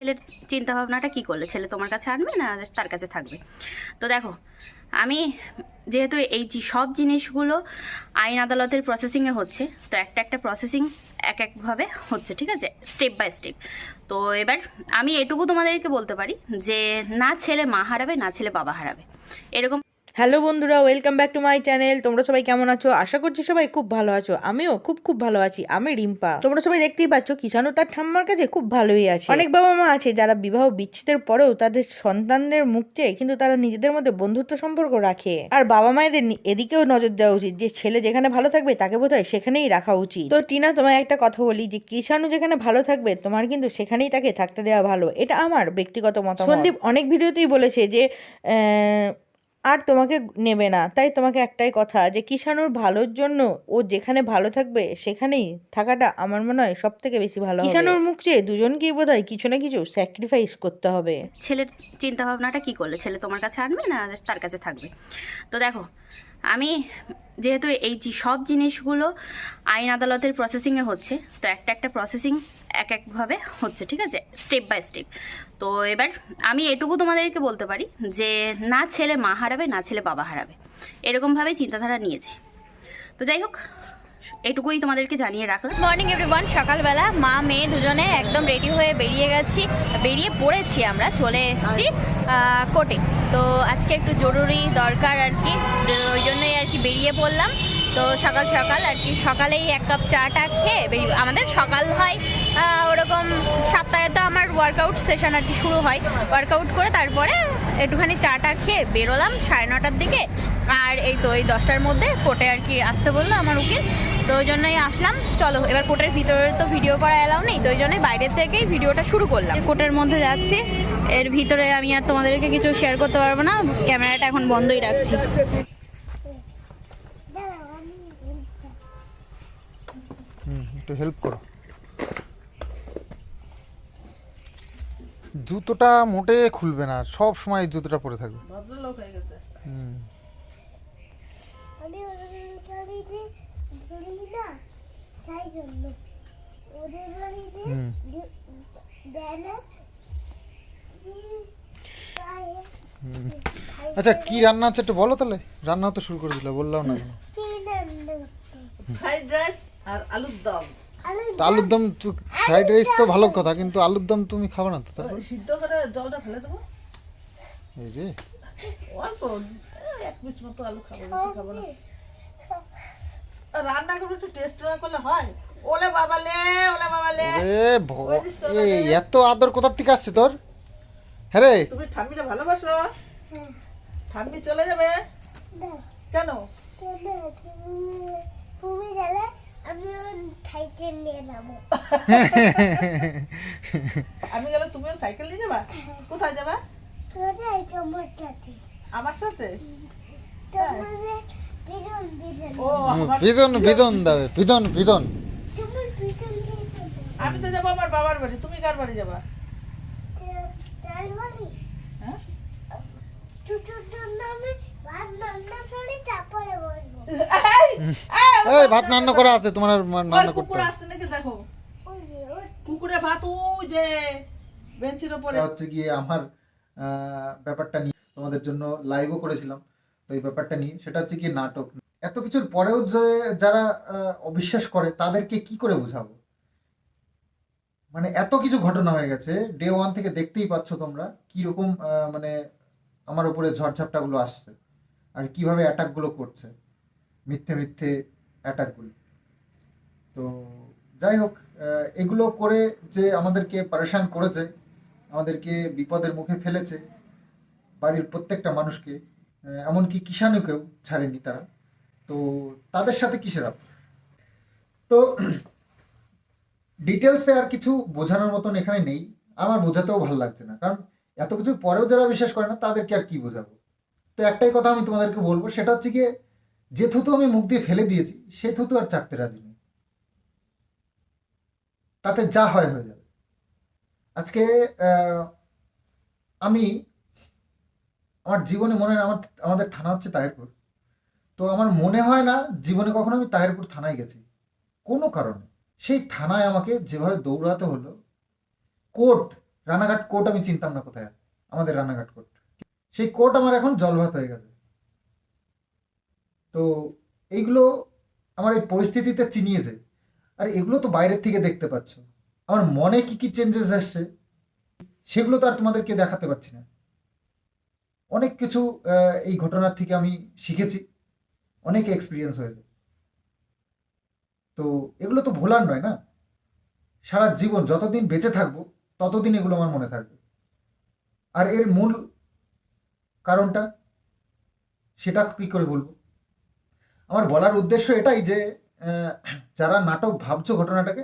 ছেলের চিন্তা ভাবনাটা কি করলে? ছেলে তোমার কাছে আনবে না তার কাছে থাকবে? তো দেখো, আমি যেহেতু এই সব জিনিসগুলো আইন আদালতের প্রসেসিংয়ে হচ্ছে, তো একটা একটা প্রসেসিং এক একভাবে হচ্ছে, ঠিক আছে? স্টেপ বাই স্টেপ তো এবার আমি এটুকু তোমাদেরকে বলতে পারি যে, না ছেলে মা হারাবে, না ছেলে বাবা হারাবে। এরকম হ্যালো বন্ধুরা, welcome back to my channel. তোমরা সবাই কেমন আছো? আশা করছি সবাই খুব ভালো আছো। আমিও খুব খুব ভালো আছি। আমি রিম্পা। তোমরা সবাই দেখতেই পাচ্ছ কিষানু তার ঠাম্মার কাছে খুব ভালোই আছে। অনেক বাবা মা আছে যারা বিবাহ বিচ্ছেদের পরেও তাদের সন্তানদের মুখ চেয়ে কিন্তু তারা নিজেদের মধ্যে বন্ধুত্ব সম্পর্ক রাখে। আর বাবা মায়েদের এদিকেও নজর দেওয়া উচিত যে, ছেলে যেখানে ভালো থাকবে তাকে বোধহয় সেখানেই রাখা উচিত। তো টিনা, তোমায় একটা কথা বলি যে কিষানু যেখানে ভালো থাকবে, তোমার কিন্তু সেখানেই তাকে থাকতে দেওয়া ভালো। এটা আমার ব্যক্তিগত মত সন্দীপ অনেক ভিডিওতেই বলেছে যে আর তোমাকে নেবে না। তাই তোমাকে একটাই কথা যে কিষাণুর ভালোর জন্য ও যেখানে ভালো থাকবে সেখানেই থাকাটা আমার মনে হয় সব থেকে বেশি ভালো কিষাণুর মুখ চেয়ে দুজনকেই বোধ হয় কিছু না কিছু স্যাক্রিফাইস করতে হবে। ছেলের চিন্তা ভাবনাটা কি করলে? ছেলে তোমার কাছে আনবে না তার কাছে থাকবে? তো দেখো আমি যেহেতু এই যে সব জিনিসগুলো আইন আদালতের প্রসেসিংয়ে হচ্ছে তো একটা একটা প্রসেসিং এক একভাবে হচ্ছে, ঠিক আছে? স্টেপ বাই স্টেপ তো এবার আমি এটুকু তোমাদেরকে বলতে পারি যে, না ছেলে মা হারাবে, না ছেলে বাবা হারাবে। এরকমভাবেই চিন্তাধারা নিয়েছি। তো যাই হোক, এটুকুই তোমাদেরকে জানিয়ে রাখলাম। মর্নিং এভরিওয়ান সকালবেলা মা, মেয়ে দুজনে একদম রেডি হয়ে বেরিয়ে গেছি। বেরিয়ে পড়েছি আমরা, চলে এসেছি কোর্টে তো আজকে একটু জরুরি দরকার আর কি। ওই জন্যই আর কি বেরিয়ে পড়লাম। তো সকাল সকাল আর কি, সকালেই এক কাপ চাটা খেয়ে বেরিয়ে আমাদের সকাল হয় ওরকম সাতটায় তো আমার ওয়ার্কআউট সেশন আর কি শুরু হয়। ওয়ার্কআউট করে তারপরে একটুখানি চাটা খেয়ে বেরোলাম সাড়ে নটার দিকে। আর এই তো এই দশটার মধ্যে কোর্টে আর কি আসতে বলল আমার উকিল। তো ওই জন্যই আসলাম। চলো এবার কোর্টের ভিতরে তো ভিডিও করা এলাও নেই তো ওই জন্যই বাইরের থেকেই ভিডিওটা শুরু করলাম। কোর্টের মধ্যে যাচ্ছি এর ভিতরে আমি আর তোমাদেরকে কিছু শেয়ার করতে পারব না ক্যামেরাটা এখন বন্ধই রাখছি। হুম একটু হেল্প করো। জুতোটা মোটে খুলবে না সব সময় জুতোটা পরে থাকবে। হুম। আচ্ছা কি রান্না হচ্ছে একটু বলো তাহলে? রান্না তো শুরু করে দিলে বললাম না? ফ্রাইড রাইস আর আলুর দম। তা আলুর দম ফ্রাইড রাইস তো ভালো কথা কিন্তু আলুর দম তুমি খাবে না তো তারপর সিদ্ধ করে জলটা ফেলে দেবো। এই রে। অল্প এক পিস মতো আলু খাব খাবে? রান্না করে একটু টেস্ট না করলে হয়। ওলে বাবালে ওলে বাবালে ওরে ভ- এই এত আদর কোথার থেকে আসছে তোর? হ্যাঁ রে। তুমি ঠাম্মিটা ভালোবাসো? হ্যাঁ, ঠাম্মি চলে যাবে? কেন? তুমি- তুমি গেলে আমি গেলে তুমিও সাইকেল নিয়ে যাবা? কোথায় যাবা? কোথায়? তোমার সাথে? আমার সাথে বিজন বিজন বিদন বিদন দাবে বিদন বিদন আমি তো যাব আমার বাবার বাড়ি। তুমি কার বাড়ি যাবা? হ্যাঁ? তারপরে বলব। এই, ভাত রান্না করা আছে তোমার রান্না করতে। কুকুর আসছে নাকি দেখো? কুকুরে ভাত ওই যে বেঞ্চের এটা হচ্ছে গিয়ে আমার ব্যাপারটা নিয়ে তোমাদের জন্য লাইভও করেছিলাম। তো এই ব্যাপারটা নিয়ে সেটা হচ্ছে গিয়ে নাটক। এত কিছুর পরেও যে যারা আহ, অবিশ্বাস করে তাদেরকে কি করে বোঝাবো? মানে এত কিছু ঘটনা হয়ে গেছে ডে ওয়ান থেকে দেখতেই পাচ্ছ তোমরা কীরকম আহ, মানে আমার উপরে ঝড়ঝাপটাগুলো আসছে আর কীভাবে অ্যাটাকগুলো করছে। মিথ্যে মিথ্যে অ্যাটাকগুলো তো যাই হোক এগুলো করে যে আমাদেরকে পারেশান করেছে, আমাদেরকে বিপদের মুখে ফেলেছে বাড়ির প্রত্যেকটা মানুষকে এমনকি কিষাণুকেও ছাড়েনি তারা। তো তাদের সাথে কিসের আপ? তো ডিটেলসে আর কিছু বোঝানোর মতন এখানে নেই। আমার বোঝাতেও ভালো লাগছে না, কারণ এত কিছু পরেও যারা বিশ্বাস করে না, তাদেরকে আর কি বোঝাবো? তো একটাই কথা আমি তোমাদেরকে বলব, সেটা হচ্ছে গিয়ে যে থুতু আমি মুখ দিয়ে ফেলে দিয়েছি, সে থুতু আর চাকতে রাজি নেই। তাতে যা হয় হয়ে যাবে। আজকে আমি, আমার জীবনে মনে হয় আমার, আমাদের থানা হচ্ছে তাহিরপুর তো আমার মনে হয় না জীবনে কখনো আমি তাহিরপুর থানায় গেছি। কোনো কারণে। সেই থানায় আমাকে যেভাবে দৌড়াতে হলো, কোর্ট, রানাঘাট কোর্ট আমি চিনতাম না কোথায় আমাদের রানাঘাট কোর্ট। সেই কোর্ট আমার এখন জলভাত হয়ে গেছে। তো এইগুলো আমার এই পরিস্থিতিতে চিনিয়েছে আর এগুলো তো বাইরের থেকে দেখতে পাচ্ছ। আমার মনে কি কি চেঞ্জেস আসছে, সেগুলো তো আর তোমাদেরকে দেখাতে পারছি না। অনেক কিছু এই ঘটনার থেকে আমি শিখেছি। অনেক এক্সপিরিয়েন্স হয়েছে। তো এগুলো তো ভোলার নয় না? সারা জীবন যতদিন বেঁচে থাকব, ততদিন এগুলো আমার মনে থাকবে। আর এর মূল কারণটা, সেটা কি করে বলব? আমার বলার উদ্দেশ্য এটাই যে যারা নাটক ভাবছ ঘটনাটাকে,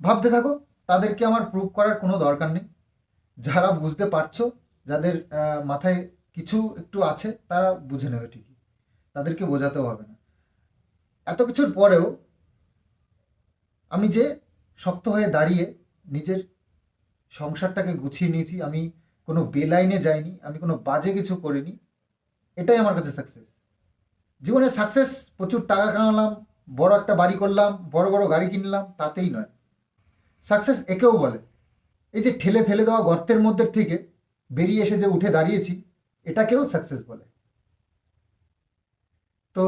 ভাবতে থাকো, তাদেরকে আমার প্রুভ করার কোনো দরকার নেই। যারা বুঝতে পারছ, যাদের মাথায় কিছু একটু আছে, তারা বুঝে নেবে ঠিকই। তাদেরকে বোঝাতেও হবে না। এত কিছুর পরেও আমি যে শক্ত হয়ে দাঁড়িয়ে নিজের সংসারটাকে গুছিয়ে নিয়েছি, আমি কোনো বেলাইনে যাইনি, আমি কোনো বাজে কিছু করিনি, এটাই আমার কাছে সাকসেস জীবনে সাকসেস প্রচুর টাকা কামালাম, বড় একটা বাড়ি করলাম, বড় বড় গাড়ি কিনলাম, তাতেই নয়। সাকসেস একেও বলে। এই যে ঠেলে ফেলে দেওয়া গর্তের মধ্যে থেকে বেরিয়ে এসে যে উঠে দাঁড়িয়েছি, এটাকেও সাকসেস বলে। তো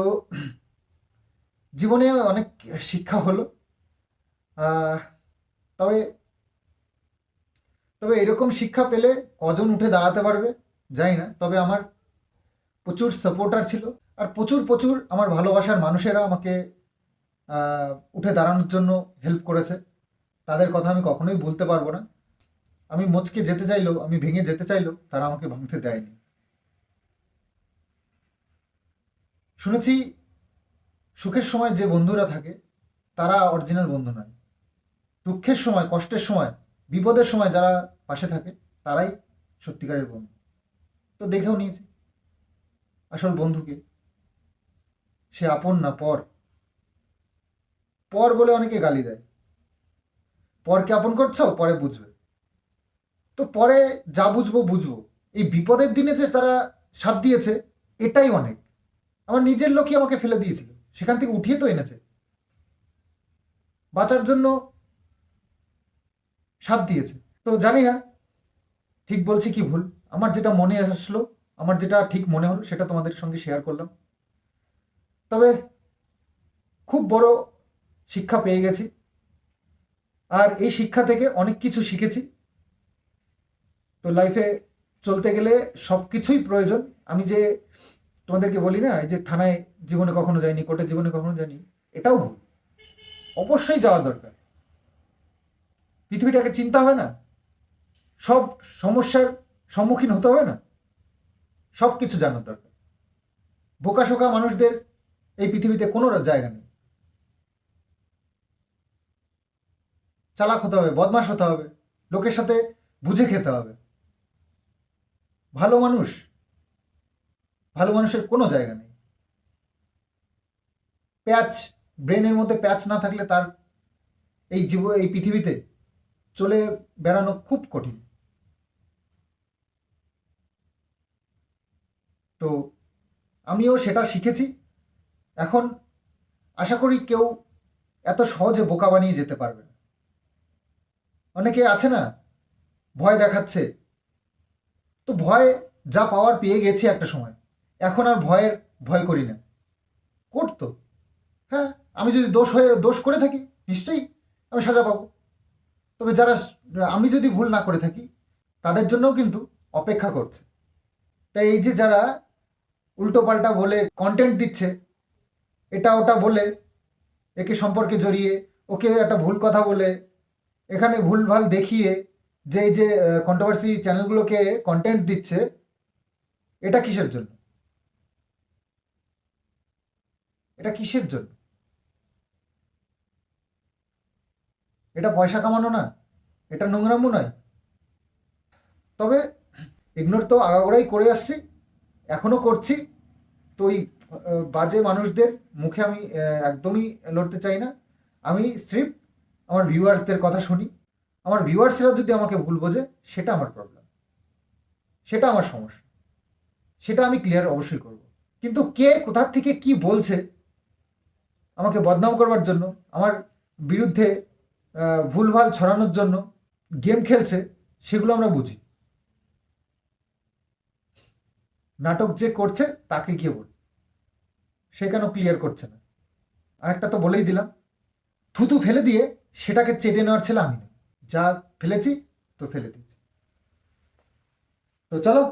জীবনে অনেক শিক্ষা হলো। তবে তবে এরকম শিক্ষা পেলে কজন উঠে দাঁড়াতে পারবে জানি না, তবে আমার প্রচুর সাপোর্টার ছিল। আর প্রচুর প্রচুর আমার ভালোবাসার মানুষেরা আমাকে উঠে দাঁড়ানোর জন্য হেল্প করেছে। তাদের কথা আমি কখনোই বলতে পারব না। আমি মচকে যেতে চাইলেও, আমি ভেঙে যেতে চাইলেও তারা আমাকে ভাঙতে দেয়নি। শুনেছি সুখের সময় যে বন্ধুরা থাকে, তারা অরিজিনাল বন্ধু নয়। দুঃখের সময়, কষ্টের সময়, বিপদের সময় যারা পাশে থাকে, তারাই সত্যিকারের বন্ধু। তো দেখেও নিয়েছি। আসল বন্ধুকে সে আপন না পর। পর বলে অনেকে গালি দেয়। পরকে আপন করছ, পরে বুঝবে। তো পরে যা বুঝব বুঝব। এই বিপদের দিনে যে তারা সাথ দিয়েছে, এটাই অনেক। আমার নিজের লোকই আমাকে ফেলে দিয়েছিল। সেখান থেকে উঠিয়ে তো এনেছে। বাঁচার জন্য সাথ দিয়েছে। তো জানি না, ঠিক বলছি কি ভুল? আমার যেটা মনে আসলো, আমার যেটা ঠিক মনে হলো, সেটা তোমাদের সঙ্গে শেয়ার করলাম। তবে খুব বড় শিক্ষা পেয়ে গেছি। আর এই শিক্ষা থেকে অনেক কিছু শিখেছি। তো লাইফে চলতে গেলে সব কিছুই প্রয়োজন। আমি যে তোমাদেরকে বলি না যে থানায় জীবনে কখনো যাইনি কোর্টের জীবনে কখনো যাইনি, এটাও ভুল। অবশ্যই যাওয়া দরকার। পৃথিবীটাকে চিন্তা হবে না। সব সমস্যার সম্মুখীন হতে হবে না। সব কিছু জানার দরকার। বোকাশোকা মানুষদের এই পৃথিবীতে কোনো জায়গা নেই। চালাক হতে হবে, বদমাশ হতে হবে, লোকের সাথে বুঝে খেতে হবে। ভালো মানুষ, ভালো মানুষের কোনো জায়গা নেই। প্যাচ, ব্রেনের মধ্যে প্যাচ না থাকলে তার এই জীব, এই পৃথিবীতে চলে বেড়ানো খুব কঠিন। তো আমিও সেটা শিখেছি। এখন আশা করি কেউ এত সহজে বোকা বানিয়ে যেতে পারবে না। অনেকে আছে না, ভয় দেখাচ্ছে। তো ভয় যা পাওয়ার পেয়ে গেছি একটা সময়। এখন আর ভয়ের ভয় করি না। করতো। হ্যাঁ আমি যদি দোষ হয়ে, দোষ করে থাকি, নিশ্চয়ই আমি সাজা পাবো। তবে যারা আমি যদি ভুল না করে থাকি, তাদের জন্যও কিন্তু অপেক্ষা করছে। তাই এই যে যারা উল্টো পাল্টা বলে কন্টেন্ট দিচ্ছে এটা ওটা বলে, একে সম্পর্কে জড়িয়ে ওকে একটা ভুল কথা বলে, এখানে ভুলভাল দেখিয়ে, যে এই যে কন্ট্রোভার্সি চ্যানেলগুলোকে কন্টেন্ট দিচ্ছে, এটা কিসের জন্য? এটা কিসের জন্য? এটা পয়সা কামানো না, এটা নোংরামো নয়। তবে ইগনোর তো আগাগোড়াই করে আসছি, এখনও করছি, তো ওই বাজে মানুষদের মুখে আমি একদমই লড়তে চাই না। আমি স্ট্রিপ আমার ভিউয়ার্সদের কথা শুনি। আমার ভিউয়ার্সরা যদি আমাকে ভুল বোঝে, সেটা আমার প্রবলেম সেটা আমার সমস্যা। সেটা আমি ক্লিয়ার অবশ্যই করব। কিন্তু কে কোথার থেকে কি বলছে, আমাকে বদনাম করবার জন্য, আমার বিরুদ্ধে ভুলভাল ছড়ানোর জন্য গেম খেলছে, সেগুলো আমরা বুঝি। নাটক যে করছে, তাকে গিয়ে বলি সে কেন ক্লিয়ার করছে না? আর একটা তো বলেই দিলাম। থুতু ফেলে দিয়ে সেটাকে চেটে নেওয়ার ছেলে আমি যা ফেলেছি, তো ফেলে দিয়েছি। তো চলো।